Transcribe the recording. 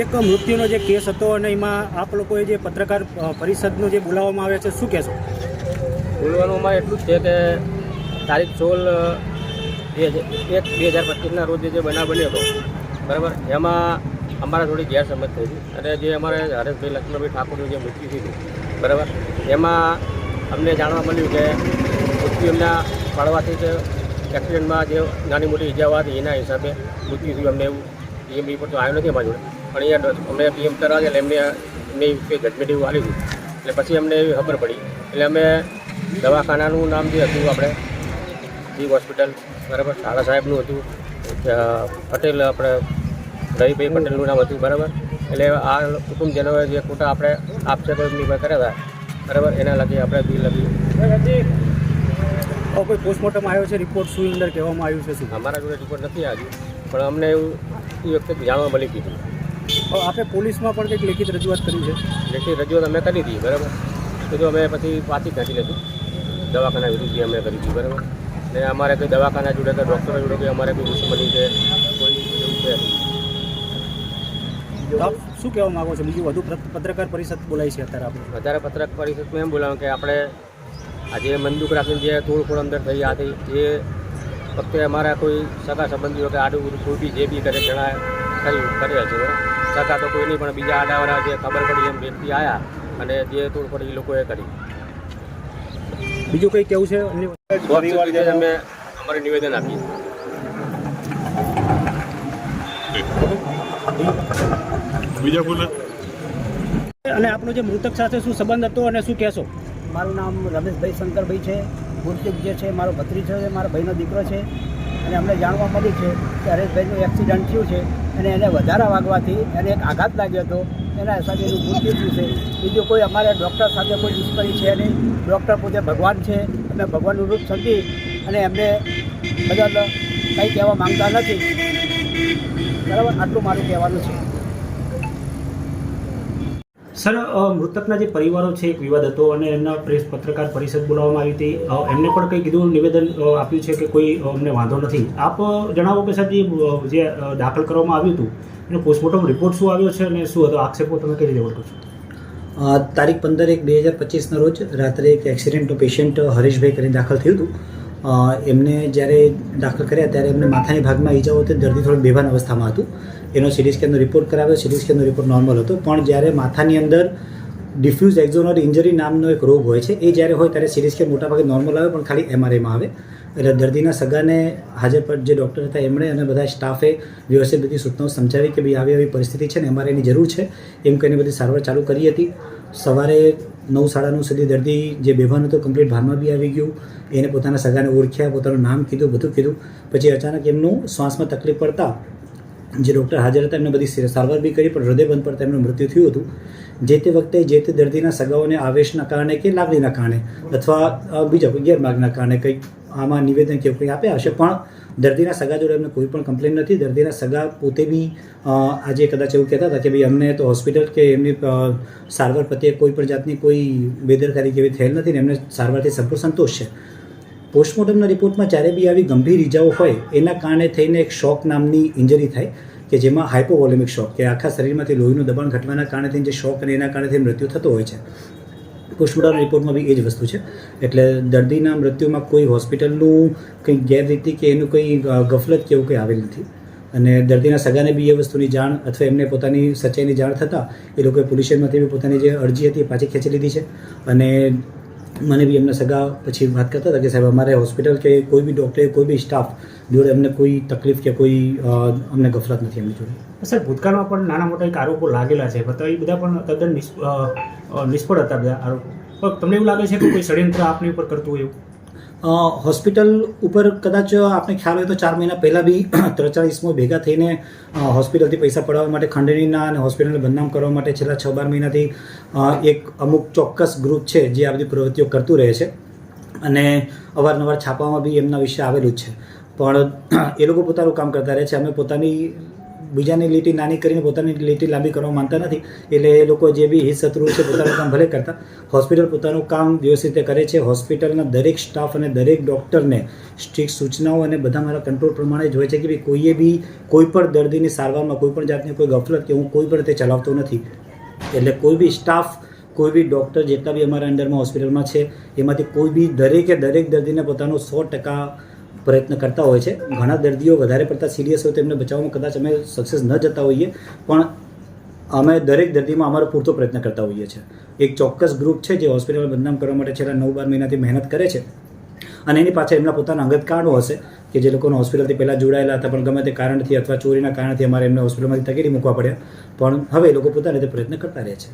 એક મૃત્યુનો જે કેસ હતો અને એમાં આપ લોકોએ જે પત્રકાર પરિષદનો જે બોલાવવામાં આવે છે, શું કહેશો? બોલવાનું અમારે એટલું જ છે કે તારીખ સોળ એક બે હજાર પચીસના રોજ જે બનાવ બન્યો હતો, બરાબર? એમાં અમારા થોડી ગેરસમજ થઈ હતી. અને જે અમારે હરેશભાઈ લક્ષ્મણભાઈ ઠાકોરનું જે મૃત્યુ થયું બરાબર? એમાં અમને જાણવા મળ્યું કે મૃત્યુ એમના પાડવાથી એક્સિડન્ટમાં જે નાની મોટી ઈજાઓ હતી એના હિસાબે મૃત્યુ થયું, અમને એવું પીએમ રિપોર્ટ તો આવ્યો નથી અમારી જોડે. પણ અહીંયા અમને પીએમ કરવા એટલે એમને એમને કંઈ જજમેન્ટ એવું આવ્યું હતું એટલે પછી અમને એવી ખબર પડી. એટલે અમે દવાખાનાનું નામ જે હતું આપણે જીવ હોસ્પિટલ બરાબર શાળા સાહેબનું હતું પટેલ આપણે રવિભાઈ પટેલનું નામ હતું બરાબર. એટલે આ કુટુંબજનોએ જે ખોટા આપણે આપશે એમની કર્યા હતા બરાબર. એના લગી આપણે બિલ લખ્યું કોઈ પોસ્ટમોર્ટમ આવ્યો છે? રિપોર્ટ શું અંદર કહેવામાં આવ્યું છે શું? અમારા જોડે રિપોર્ટ નથી આવ્યું. પણ અમને એવું એ વખતે જાણવા મળી ગયું આપણે આપે પોલીસમાં પણ કંઈક લેખિત રજૂઆત કરી છે? લેખિત રજૂઆત અમે કરી હતી બરાબર? કીધું અમે પછી પાછી ખેંચી લેશું દવાખાના વિરુદ્ધ અમે કરી હતી બરાબર? ને અમારે કોઈ દવાખાના જોડે કે ડૉક્ટરો જોડે કોઈ અમારે કોઈ દુશ્મની છે કોઈ એવું છે. શું કહેવા માગો છો? બીજું વધુ પત્રકાર પરિષદ બોલાય છે અત્યારે આપણે. વધારે પત્રક પરિષદમાં એમ બોલાવું કે આપણે આજે મંદુક રાખીને જે તોડફોડ અંદર થઈ આ થઈ એ વખતે અમારા કોઈ સગા સંબંધીઓ કે આડું કોઈ બી જે બી કરે જણા કર્યું કર્યા છે. સગા તો કોઈ નહીં પણ બીજા આડાવાળા જે ખબર પડી એમ વ્યક્તિ આવ્યા અને જે તોડફોડ એ લોકોએ કરી. બીજું કંઈ કેવું છે? અમે અમારે નિવેદન આપીએ. બીજા બોલે. અને આપનો જે મૃતક સાથે શું સંબંધ હતો અને શું કહેશો? મારું નામ રમેશભાઈ શંકરભાઈ છે. ગુરતીક જે છે, મારો ભત્રીજો છે, મારા ભાઈનો દીકરો છે અને અમને જાણવા મળ્યું છે કે હરેશભાઈનું એક્સિડન્ટ થયું છે અને એને વધારા વાગવાથી એને એક આઘાત લાગ્યો હતો. એના હિસાબે એનું મૃત્યુ થયું છે. બીજું કોઈ અમારે ડૉક્ટર સાથે કોઈ દુશ્મની છે નહીં. ડૉક્ટર પોતે ભગવાન છે. અમે ભગવાનનું રૂપ સમજી અને એમને બધા કંઈ કહેવા માંગતા નથી. બરાબર? આટલું મારું કહેવાનું છે. સર મૃતકના જે પરિવારો છે, એક વિવાદ હતો અને એમના પ્રેસ પત્રકાર પરિષદ બોલાવવામાં આવી હતી. એમને પણ કંઈ કીધું, નિવેદન આપ્યું છે કે કોઈ અમને વાંધો નથી. આપ જણાવો કે સાહેબ જે દાખલ કરવામાં આવ્યું હતું, એનો પોસ્ટમોર્ટમ રિપોર્ટ શું આવ્યો છે અને શું હતો? આક્ષેપો તમે કઈ રીતે ઓળખો છો? તારીખ પંદર એક બે હજાર પચીસના રોજ રાત્રે એક એક્સિડન્ટનું પેશન્ટ હરીશભાઈ કરીને દાખલ થયું હતું. એમને જ્યારે દાખલ કર્યા ત્યારે એમને માથાની ભાગમાં ઈજાઓ હતી, દર્દી થોડું બેભાન અવસ્થામાં હતું. એનો સિટી સ્કેનનો રિપોર્ટ કરાવ્યો, સિટી સ્કેનનો રિપોર્ટ નોર્મલ હતો. પણ જ્યારે માથાની અંદર ડિફ્યુઝ એક્ઝોનર ઇન્જરી નામનો એક રોગ હોય છે, એ જ્યારે હોય ત્યારે સિટી સ્કેન મોટાભાગે નોર્મલ આવે, પણ ખાલી એમઆરઆઈમાં આવે. એટલે દર્દીના સગાને હાજર પર જે ડૉક્ટર હતા, એમણે અને બધા સ્ટાફે વ્યવસ્થિત બધી સૂચનાઓ સમજાવી કે ભાઈ આવી આવી પરિસ્થિતિ છે ને એમઆરઆઈની જરૂર છે. એમ કહીને બધી સારવાર ચાલુ કરી હતી. સવારે નવ સાડા નવ સુધી દર્દી જે બેભાન હતો કમ્પ્લીટ ભાનમાં બી આવી ગયું. એને પોતાના સગાને ઓળખ્યા, પોતાનું નામ કીધું, બધું કીધું. પછી અચાનક એમનું શ્વાસમાં તકલીફ પડતા જે ડૉક્ટર હાજર હતા, એમને બધી સારવાર બી કરી, પણ હૃદય બંધ પડતા એમનું મૃત્યુ થયું હતું. જે તે વખતે જે તે દર્દીના સગાઓને આવેશના કારણે કે લાગણીના કારણે, અથવા બીજા કોઈ ગેરમાર્ગના કારણે કંઈક આમાં નિવેદન કે કંઈ આપ્યા હશે, પણ દર્દીના સગા જોડે એમને કોઈ પણ કમ્પ્લેન નથી. દર્દીના સગા પોતે બી આજે કદાચ એવું કહેતા હતા કે ભાઈ અમને તો હોસ્પિટલ કે એમની સારવાર પ્રત્યે કોઈ પણ જાતની કોઈ બેદરકારી કે એવી થયેલ નથી ને એમને સારવારથી સંપૂર્ણ સંતોષ છે. પોસ્ટમોર્ટમના રિપોર્ટમાં જ્યારે બી આવી ગંભીર ઇજાઓ હોય, એના કારણે થઈને એક શોક નામની ઇન્જરી થાય, કે જેમાં હાઇપોવોલેમિક શોક કે આખા શરીરમાંથી લોહીનું દબાણ ઘટવાના કારણે થઈને જે શોક અને એના કારણે મૃત્યુ થતો હોય છે. પોસ્ટમોર્ટમ રિપોર્ટમાં બી એ જ વસ્તુ છે. એટલે દર્દીના મૃત્યુમાં કોઈ હોસ્પિટલનું કંઈ ગેરરીતિ કે એનું કંઈ ગફલત કે એવું કંઈ આવેલ નથી. અને દર્દીના સગાને બી એ વસ્તુની જાણ અથવા એમને પોતાની સચ્ચાઈની જાણ થતાં એ લોકોએ પોલ્યુશનમાંથી બી પોતાની જે અરજી હતી એ પાછી ખેંચી લીધી છે. અને મને બી એમના સગા પછી વાત કરતા હતા કે સાહેબ, અમારે હોસ્પિટલ કે કોઈ બી ડૉક્ટરે કોઈ બી સ્ટાફ જોડે અમને કોઈ તકલીફ કે કોઈ અમને ગફલત નથી એમની જોડે. સર, ભૂતકાળમાં પણ નાના મોટા એક આરોપો લાગેલા છે, પણ એ બધા પણ તદ્દન નિષ્ફળ હતા બધા આરોપો. તમને એવું લાગે છે કે કોઈ ષડયંત્ર આપની ઉપર કરતું હોય એવું? હોસ્પિટલ ઉપર કદાચ આપણે ખ્યાલ હોય તો ચાર મહિના પહેલાં બી ત્રણ ચાર ભેગા થઈને હોસ્પિટલથી પૈસા પડાવવા માટે ખંડણીના અને હોસ્પિટલને બદનામ કરવા માટે છેલ્લા છ બાર મહિનાથી એક અમુક ચોક્કસ ગ્રુપ છે જે આ બધી પ્રવૃત્તિઓ કરતું રહે છે અને અવારનવાર છાપામાં બી એમના વિશે આવેલું જ છે. પણ એ લોકો પોતાનું કામ કરતા રહે છે. અમે પોતાની બીજાની લીટી નાની કરીને પોતાની લીટી લાંબી કરવા માંગતા નથી. એટલે એ લોકો જે બી હિત શત્રુ છે, પોતાનું કામ ભલે કરતા, હોસ્પિટલ પોતાનું કામ વ્યવસ્થિત રીતે કરે છે. હોસ્પિટલના દરેક સ્ટાફ અને દરેક ડૉક્ટરને સ્ટ્રિક્ટ સૂચનાઓ અને બધા મારા કંટ્રોલ પ્રમાણે જ હોય છે કે ભાઈ કોઈએ બી કોઈ પણ દર્દીની સારવારમાં, કોઈ પણ જાતની કોઈ ગફલત કે હું કોઈ પણ રીતે ચલાવતો નથી. એટલે કોઈ બી સ્ટાફ, કોઈ બી ડૉક્ટર જેટલા બી અમારા અંડરમાં હોસ્પિટલમાં છે, એમાંથી કોઈ બી દરેકે દરેક દર્દીને પોતાનો સો ટકા પ્રયત્ન કરતા હોય છે. ઘણા દર્દીઓ વધારે પડતા સિરિયસ હોય તો એમને બચાવવામાં કદાચ અમે સક્સેસ ન જતા હોઈએ, પણ અમે દરેક દર્દીમાં અમારો પૂરતો પ્રયત્ન કરતા હોઈએ છીએ. એક ચોક્કસ ગ્રુપ છે જે હોસ્પિટલ બદનામ કરવા માટે છેલ્લા નવ બાર મહિનાથી મહેનત કરે છે અને એની પાછળ એમના પોતાના અંગત કારણો હશે કે જે લોકોને હોસ્પિટલથી પહેલાં જોડાયેલા હતા પણ ગમે તે કારણથી અથવા ચોરીના કારણથી અમારે એમને હોસ્પિટલમાંથી તકેલી મૂકવા પડ્યા. પણ હવે એ લોકો પોતાની રીતે પ્રયત્ન કરતા રહે છે.